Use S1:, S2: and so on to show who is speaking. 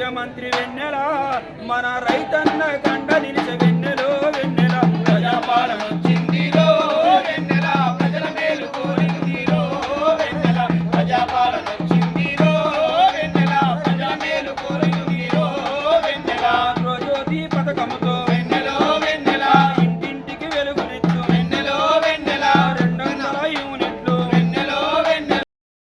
S1: ముఖ్యమంత్రి వెన్నెల మన రైతన్న కండ నిలిచ వెన్నెలో వెన్నెల. ప్రజాపాలన వచ్చిందిలో వెన్నెల ప్రజల మేలు కోరిందిలో ప్రజాపాలన మేలు కోరి వెన్నెల. పథకముతో